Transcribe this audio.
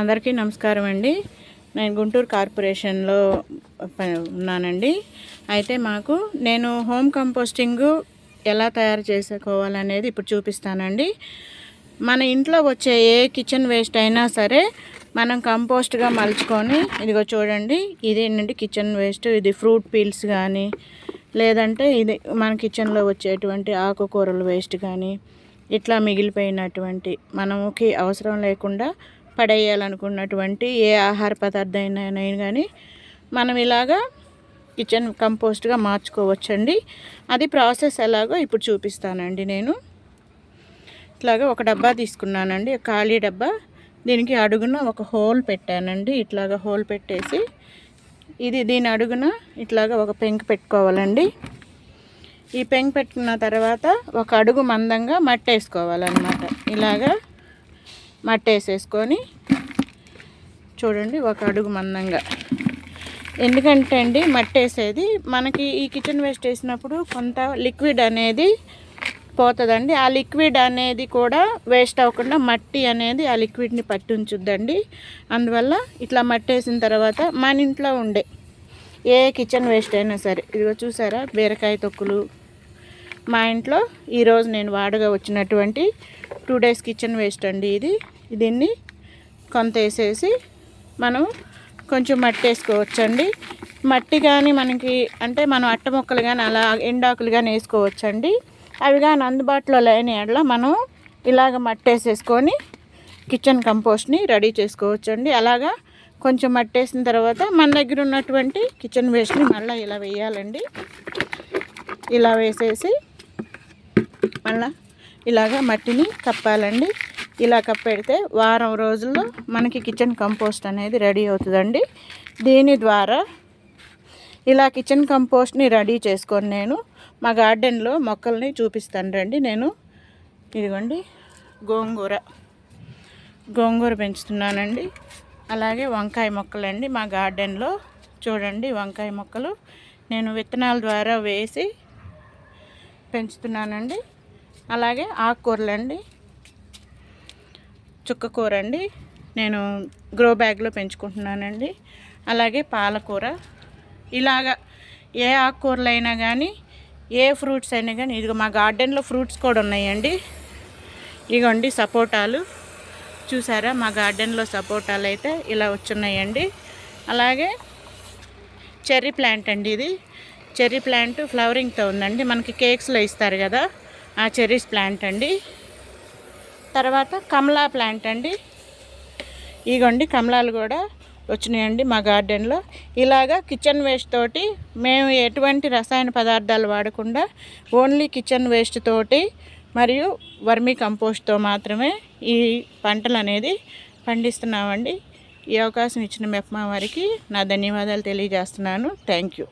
అందరికీ నమస్కారం అండి. నేను గుంటూరు కార్పొరేషన్లో ఉన్నానండి. అయితే మాకు నేను హోమ్ కంపోస్టింగ్ ఎలా తయారు చేసుకోవాలనేది ఇప్పుడు చూపిస్తానండి. మన ఇంట్లో వచ్చే ఏ కిచెన్ వేస్ట్ అయినా సరే మనం కంపోస్ట్గా మలుచుకొని ఇదిగో చూడండి ఇదేంటంటే కిచెన్ వేస్ట్ ఇది ఫ్రూట్ పీల్స్ కానీ లేదంటే ఇది మన కిచెన్లో వచ్చేటువంటి ఆకుకూరల వేస్ట్ కానీ ఇట్లా మిగిలిపోయినటువంటి మనకి అవసరం లేకుండా పడేయాలనుకున్నటువంటి ఏ ఆహార పదార్థం అయినా కానీ మనం ఇలాగా కిచెన్ కంపోస్ట్గా మార్చుకోవచ్చండి. అది ప్రాసెస్ ఎలాగో ఇప్పుడు చూపిస్తానండి నేను. ఇట్లాగా ఒక డబ్బా తీసుకున్నానండి ఖాళీ డబ్బా. దీనికి అడుగున ఒక హోల్ పెట్టానండి ఇట్లాగా హోల్ పెట్టేసి ఇది దీని అడుగున ఇట్లాగా ఒక పెంక్ పెట్టుకోవాలండి. ఈ పెంక్ పెట్టుకున్న తర్వాత ఒక అడుగు మందంగా మట్టి వేసుకోవాలన్నమాట ఇలాగా మట్టి వేసేసుకొని చూడండి ఒక అడుగు మందంగా. ఎందుకంటే అండి మట్టి వేసేది మనకి ఈ కిచెన్ వేస్ట్ వేసినప్పుడు కొంత లిక్విడ్ అనేది పోతుందండి. ఆ లిక్విడ్ అనేది కూడా వేస్ట్ అవ్వకుండా మట్టి అనేది ఆ లిక్విడ్ని పట్టి ఉంచుద్దండి అందువల్ల ఇట్లా మట్టి వేసిన తర్వాత మన ఇంట్లో ఉండే ఏ కిచెన్ వేస్ట్ అయినా సరే ఇదిగో చూసారా బీరకాయ తొక్కులు. మా ఇంట్లో ఈరోజు నేను వాడగా వచ్చినటువంటి టూ డేస్ కిచెన్ వేస్ట్ అండి ఇది. దీన్ని కొంత వేసేసి మనం కొంచెం మట్టి వేసుకోవచ్చండి మట్టి కానీ మనకి అంటే మనం అట్ట మొక్కలు కానీ అలా ఎండాకులు కానీ వేసుకోవచ్చండి. అవి కానీ అందుబాటులో లేని ఎడల మనం ఇలాగ మట్టి వేసేసుకొని కిచెన్ కంపోస్ట్ని రెడీ చేసుకోవచ్చండి. అలాగా కొంచెం మట్టి వేసిన తర్వాత మన దగ్గర ఉన్నటువంటి కిచెన్ వేస్ట్ని మళ్ళీ ఇలా వేయాలండి. ఇలా వేసేసి మళ్ళీ ఇలాగ మట్టిని కప్పాలండి. ఇలా కప్పెడితే వారం రోజుల్లో మనకి కిచెన్ కంపోస్ట్ అనేది రెడీ అవుతుందండి. దీని ద్వారా ఇలా కిచెన్ కంపోస్ట్ని రెడీ చేసుకొని నేను మా గార్డెన్లో మొక్కల్ని చూపిస్తాను రండి. నేను ఇదిగోండి గోంగూర. గోంగూర పెంచుతున్నానండి. అలాగే వంకాయ మొక్కలండి మా గార్డెన్లో. చూడండి వంకాయ మొక్కలు నేను విత్తనాల ద్వారా వేసి పెంచుతున్నానండి. అలాగే ఆకుకూరలండి. చుక్కకూర అండి. నేను గ్రో బ్యాగ్లో పెంచుకుంటున్నానండి. అలాగే పాలకూర. ఇలాగ ఏ ఆకుకూరలు అయినా కానీ ఏ ఫ్రూట్స్ అయినా కానీ ఇదిగో మా గార్డెన్లో ఫ్రూట్స్ కూడా ఉన్నాయండి. ఇగోండి సపోటాలు. చూసారా? మా గార్డెన్లో సపోటాలు అయితే ఇలా వచ్చున్నాయండి. అలాగే చెర్రీ ప్లాంట్ అండి ఇది. చెర్రీ ప్లాంట్ ఫ్లవరింగ్తో ఉందండి. మనకి కేక్స్లో ఇస్తారు కదా ఆ చెర్రీస్ ప్లాంట్ అండి. తర్వాత కమలా ప్లాంట్ అండి. ఇగోండి కమలాలు కూడా వచ్చినాయండి మా గార్డెన్లో. ఇలాగా కిచెన్ వేస్ట్ తోటి మేము ఎటువంటి రసాయన పదార్థాలు వాడకుండా ఓన్లీ కిచెన్ వేస్ట్ తోటి మరియు వర్మీ కంపోస్ట్తో మాత్రమే ఈ పంటలు అనేది పండిస్తున్నామండి. ఈ అవకాశం ఇచ్చిన మెప్మా వారికి నా ధన్యవాదాలు తెలియజేస్తున్నాను. Thank you.